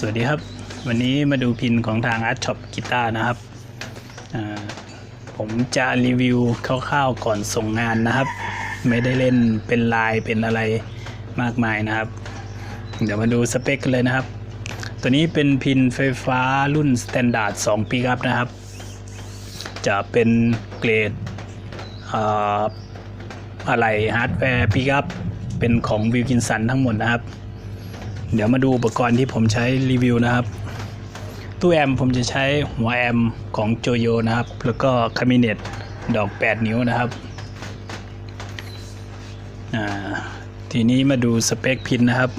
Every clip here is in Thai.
สวัสดีครับ วันนี้มาดูพินของทาง Art Shop กีตาร์นะครับ ผมจะรีวิวคร่าวๆก่อนส่งงานนะครับ ไม่ได้เล่นเป็นลายเป็นอะไรมากมายนะครับ เดี๋ยวมาดูสเปคกันเลยนะครับ ตัวนี้เป็นพินไฟฟ้ารุ่น Standard 2ปีครับนะครับ จะเป็นเกรดอ่าอะไรฮาร์ดแวร์ปีครับเป็นของวิวกินสันทั้งหมดนะครับ เดี๋ยวมาดูอุปกรณ์ที่ผมใช้รีวิวนะครับ ตู้แอมผมจะใช้หัวแอมของโจโยนะครับ แล้วก็คามิเนตดอก 8 นิ้วนะครับทีนี้มาดูสเปคพินนะครับ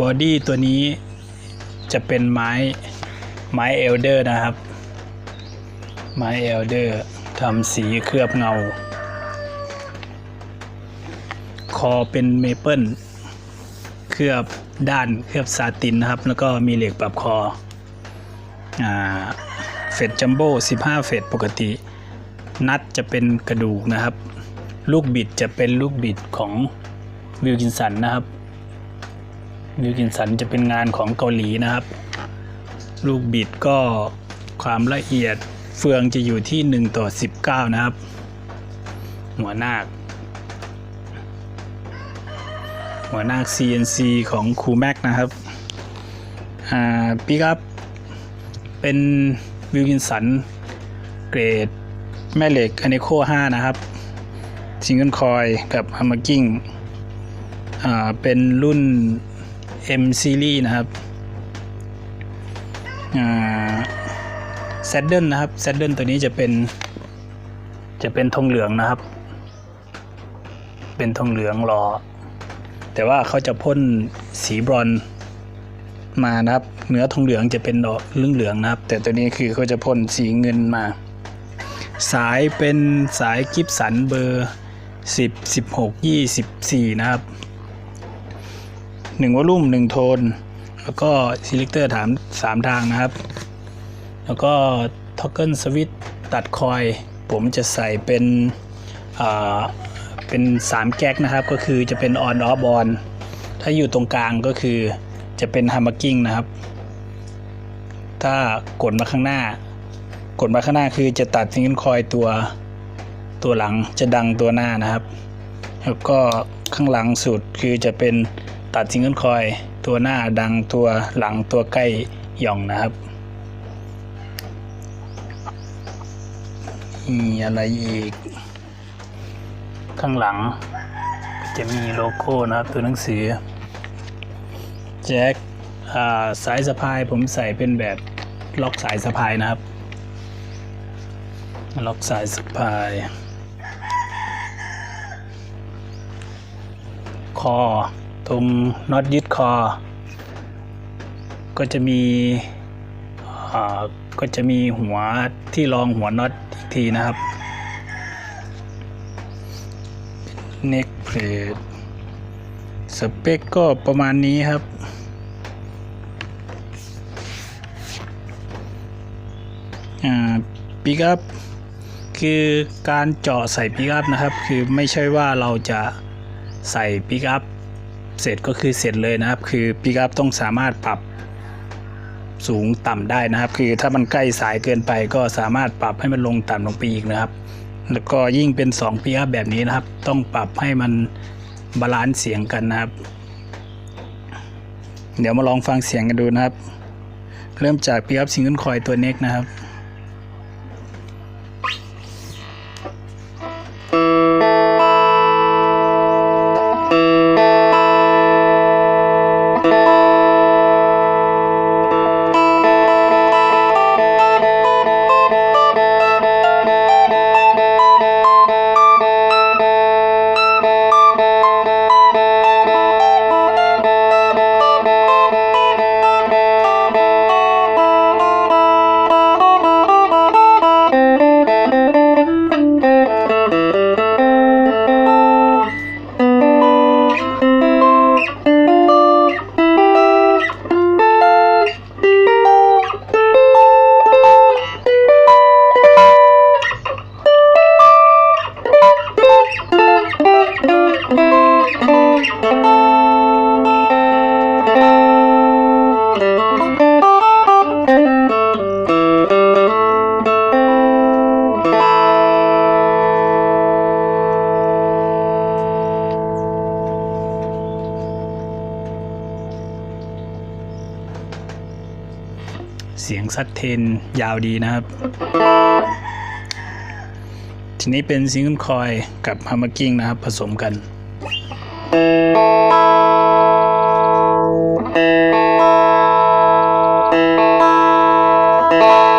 บอดี้ตัวนี้จะเป็นไม้ไม้เอลเดอร์นะครับ ไม้เอลเดอร์ทำสีเคลือบเงา คอเป็นเมเปิล เคลือบด้านเคลือบซาตินนะครับ แล้วก็มีเหล็กปรับคออเฟดจัมโบ้15 เฟดปกติ นัดจะเป็นกระดูกนะครับ ลูกบิดจะเป็นลูกบิดของวิลกินสันนะครับวิลกินสันจะเป็นงานของเกาหลีนะครับ ลูกบิดก็ความละเอียดเฟืองจะอยู่ที่ 1 ต่อ 19 นะครับ หัวนาค หัวหน้า CNC ของครูแม็กนะครับอ่าปิกับเป็นวิลกินสันเกรดแม่เหล็กอเนโค5นะครับซิงเกิลคอยกับฮัมเมอร์กิ้งอ่าเป็นรุ่น M Series นะครับอ่าแซดเดิลนะครับแซดเดิลตัวนี้จะเป็นจะเป็นทองเหลืองนะครับ เป็นทองเหลืองรอ แต่ว่าเขาจะพ่นสีบรอนมานะครับ เนื้อทองเหลืองจะเป็นดอกเหลืองนะครับ แต่ตัวนี้คือเขาจะพ่นสีเงินมา สายเป็นสายกิฟสันเบอร์ 10 16 24 นะครับ1วอลลุ่ม1โทน แล้วก็ซีเลคเตอร์ถาม3ทางนะครับ แล้วก็ท็อกเกิลสวิตตัดคอย ผมจะใส่เป็นอ่า เป็น 3 แก๊กนะครับ ก็คือจะเป็น on off on ถ้าอยู่ตรงกลางก็คือจะเป็น hammering นะครับ ถ้ากดมาข้างหน้า กดมาข้างหน้าคือจะตัดซิงเกิลคอยตัวตัวหลังจะดังตัวหน้านะครับ แล้วก็ข้างหลังสุดคือจะเป็นตัดซิงเกิลคอยตัวหน้าดังตัวหลังตัวใกล้หย่องนะครับมีอะไรอีก ข้างหลัง จะมีโลโก้นะครับตัวหนังสือแจ็คสายสะพายผมใส่เป็นแบบล็อกสายสะพายนะครับ ล็อกสายสะพาย คอตรงน็อตยึดคอ ก็จะมีก็จะมีหัวที่รองหัวน็อตอีกทีนะครับ เน็กเพลทสเปคก็ประมาณนี้ครับอ่าปิกอัพคือการเจาะใส่ปิกอัพนะครับ คือไม่ใช่ว่าเราจะใส่ปิกอัพเสร็จก็คือเสร็จเลยนะครับ คือปิกอัพต้องสามารถปรับสูงต่ำได้นะครับ คือถ้ามันใกล้สายเกินไปก็สามารถปรับให้มันลงต่ำลงไปอีกนะครับ แล้วก็ยิ่งเป็น2ปีอัพแบบนี้นะครับ ต้องปรับให้มันบาลานซ์เสียงกันนะครับ เดี๋ยวมาลองฟังเสียงกันดูนะครับ เริ่มจากปีอัพซิงเกิลคอยตัวเน็กนะครับ เสียงซัดเทนยาวดีนะครับ ทีนี้เป็นซิงเกิลคอยกับฮัมากิ้งนะครับผสมกันทีนี้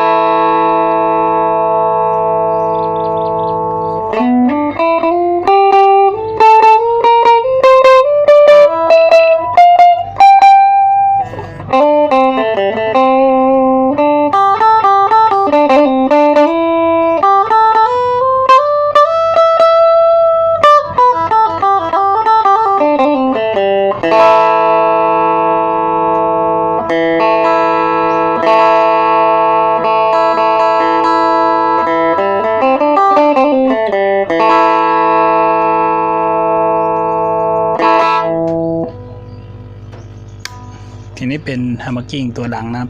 เป็นฮัมเมอร์กิ้งตัวหลังนะครับ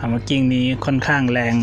ฮัมเมอร์กิ้งนี้ค่อนข้างแรง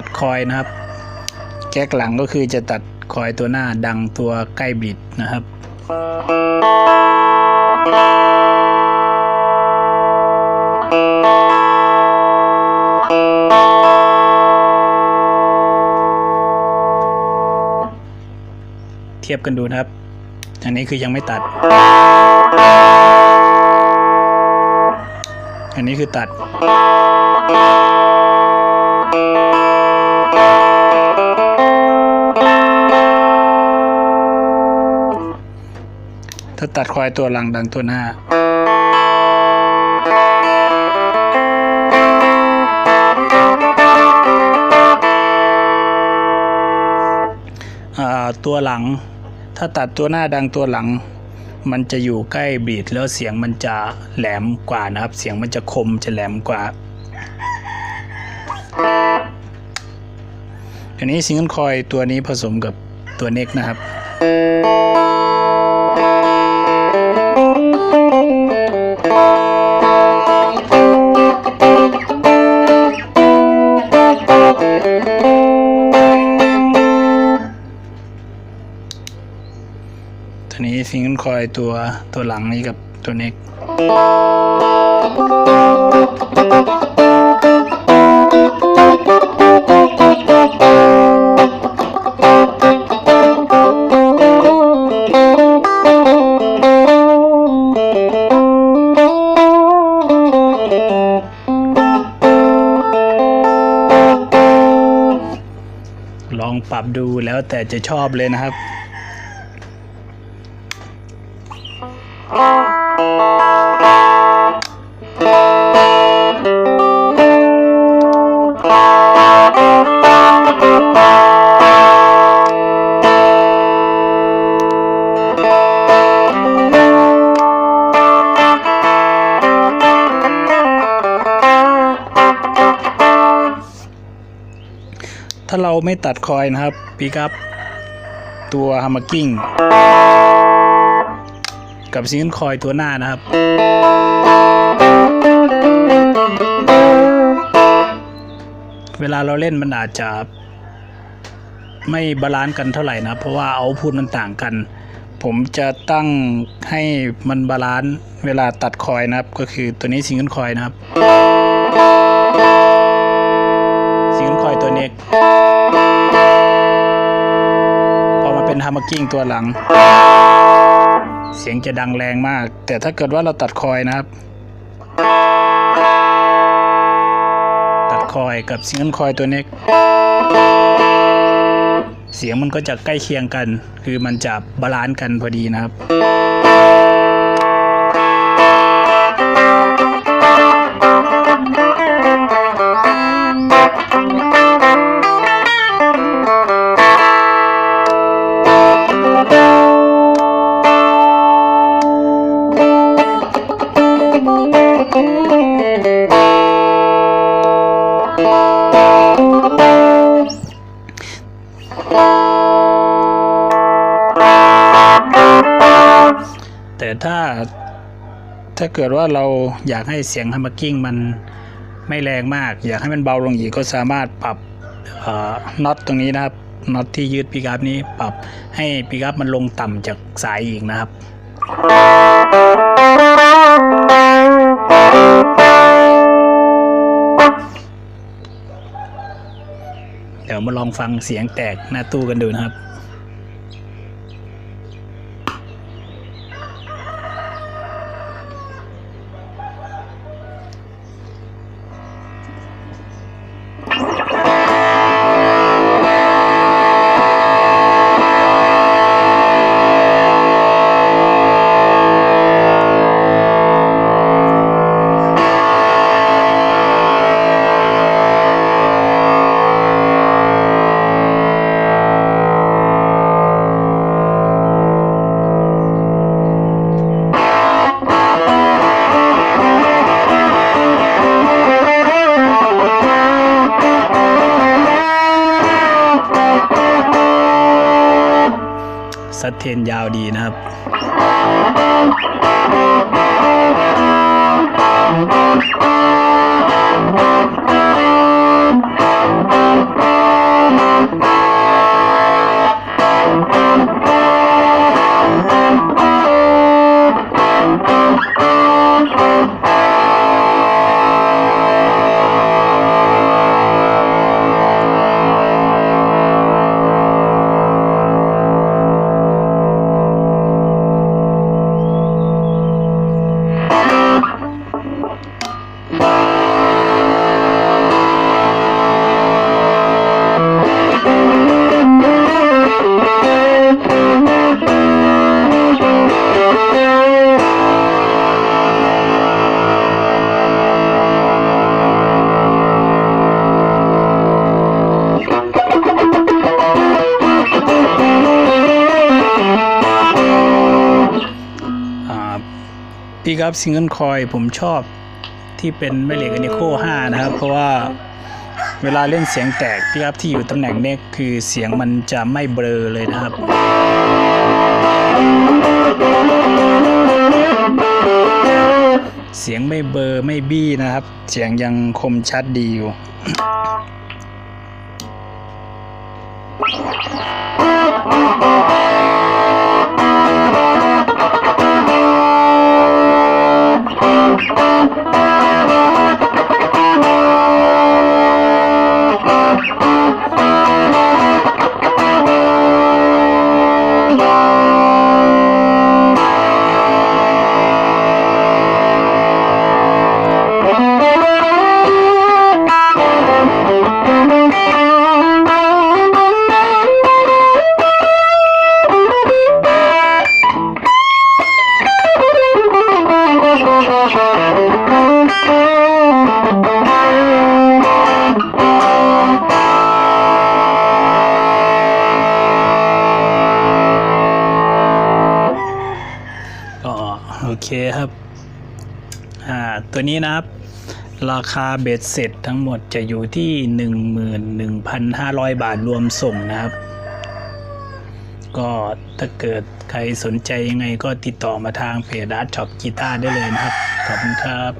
ตัดคอยนะครับแก๊กหลังก็คือจะตัดคอยตัวหน้าดังตัวใกล้บิดนะครับ เทียบกันดูนะครับ อันนี้คือยังไม่ตัด อันนี้คือตัด ถ้าตัดควายตัวหลังดังตัวหน้าอ่าตัวหลัง ถ้าตัดตัวหน้าดังตัวหลัง มันจะอยู่ใกล้บีดแล้วเสียงมันจะแหลมกว่านะครับ เสียงมันจะคมจะแหลมกว่าอันนี้ซิงเกิลคอยตัวนี้ผสมกับตัวเน็กนะครับ ซิงเกิลคอยตัวตัวหลังนี้กับตัวเน็กลองปรับดูแล้วแต่จะชอบเลยนะครับ ไม่ตัดคอยนะครับปีกับตัวฮัมเมอร์กิ้งกับซิงเกิลคอยตัวหน้านะครับ เวลาเราเล่นมันอาจจะไม่บาลานซ์กันเท่าไหร่นะ เพราะว่าเอาพูดมันต่างกัน ผมจะตั้งให้มันบาลานซ์เวลาตัดคอยนะครับ ก็คือตัวนี้ซิงเกิลคอยนะครับ เน็กพอมาเป็นฮามเมอร์กิ้งตัวหลัง เสียงจะดังแรงมาก แต่ถ้าเกิดว่าเราตัดคอยนะครับ ตัดคอยกับเสียงคอยตัวเน็กเสียงมันก็จะใกล้เคียงกัน คือมันจะบาลานซ์กันพอดีนะครับ ถ้าถ้าเกิดว่าเราอยากให้เสียงฮัมเมอร์กิ้งมันไม่แรงมาก อยากให้มันเบาลงอีกก็สามารถปรับน็อตตรงนี้นะครับน็อตที่ยืดปิกัพนี้ปรับให้ปิกัพมันลงต่ำจากสายอีกนะครับ เดี๋ยวมาลองฟังเสียงแตกหน้าตู้กันดูนะครับัดเทนยาวดีนะครับ พี่ครับซิงเกิลคอยผมชอบที่เป็นแม่เหล็กอนิโค5นะครับ เพราะว่าเวลาเล่นเสียงแตกพี่ครับที่อยู่ตำแหน่งเนี้ยคือเสียงมันจะไม่เบลอเลยนะครับ เสียงไม่เบลอไม่บี้นะครับ เสียงยังคมชัดดีอยู่ เคครับอ่าตัวนี้นะครับ ราคาเบ็ดเสร็จทั้งหมดจะอยู่ที่ 11,500 บาทรวมส่งนะครับ ก็ถ้าเกิดใครสนใจยังไงก็ติดต่อมาทางเพจร้านช็อปกีตาร์ได้เลยนะครับ ขอบคุณครับ